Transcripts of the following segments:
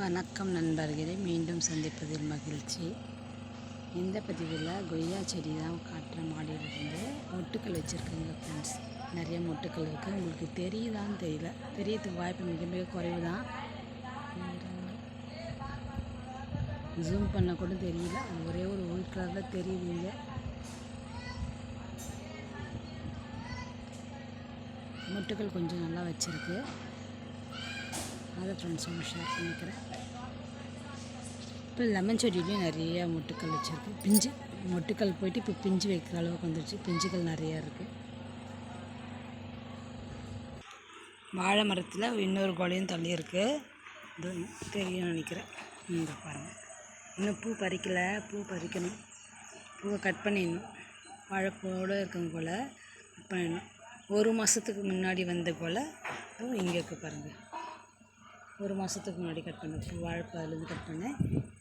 வணக்கம் நண்பர்களே மீண்டும் சந்திப்பதில் மகிழ்ச்சி. இந்த பதிவில் கொய்யா செடி தான் காட்டுற மாடியில் இருந்து மொட்டுக்கள் வச்சுருக்குங்க ஃப்ரெண்ட்ஸ் நிறைய மொட்டுக்கள் இருக்குது உங்களுக்கு தெரியுதான்னு தெரியல. தெரியறதுக்கு வாய்ப்பு மிக மிக குறைவு தான். ஜூம் பண்ண கூட தெரியல. ஒரே ஒரு ஒயிட் கலரில் தெரியுதுங்க. மொட்டுக்கள் கொஞ்சம் நல்லா வச்சுருக்கு. அதை ஃப்ரெண்ட்ஸோட ஷேர் பண்ணிக்கிறேன். இப்போ லெமன் செடியிலையும் நிறைய மொட்டுக்கள் வச்சுருக்கு. பிஞ்சு மொட்டுக்கள் போயிட்டு இப்போ பிஞ்சு வைக்கிற அளவுக்கு வந்துடுச்சு பிஞ்சுகள் நிறையா இருக்குது வாழை மரத்தில் இன்னொரு கோலையும் தள்ளியிருக்கு இது தெரியும் நினைக்கிறேன். இந்த பாருங்கள் இன்னும் பூ பறிக்கலை. பூ பறிக்கணும். பூவை கட் பண்ணிடணும். வாழைப்பூவோடு இருக்கும் போல் கட் பண்ணிடணும். ஒரு மாதத்துக்கு முன்னாடி வந்த போல் இங்கே இருக்குது பாருங்கள் ஒரு மாதத்துக்கு முன்னாடி கட் பண்ண பூ வாழைப்பூலேருந்து கட் பண்ணேன்.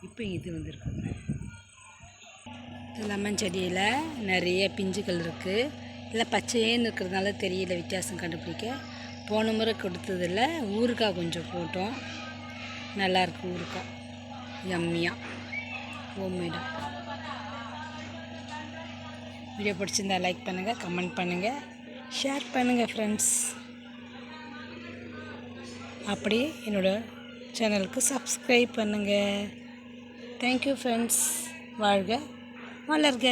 இப்போ இது வந்திருக்கு. லெமன் செடியில் நிறைய பிஞ்சுகள் இருக்குது இல்லை பச்சையேன்னு இருக்கிறதுனால தெரியல வித்தியாசம் கண்டுபிடிக்க. போன முறை கொடுத்ததில் ஊறுகாய் கொஞ்சம் போட்டோம். நல்லாயிருக்கு ஊறுகாய். எம்மியாக ஹோம்மேடாக வீடியோ பிடிச்சிருந்தா லைக் பண்ணுங்கள் கமெண்ட் பண்ணுங்கள் ஷேர் பண்ணுங்கள் ஃப்ரெண்ட்ஸ் அப்படியே என்னோடய சேனலுக்கு சப்ஸ்கிரைப் பண்ணுங்கள் தேங்க்யூ ஃப்ரெண்ட்ஸ் வாழ்க. வளர்க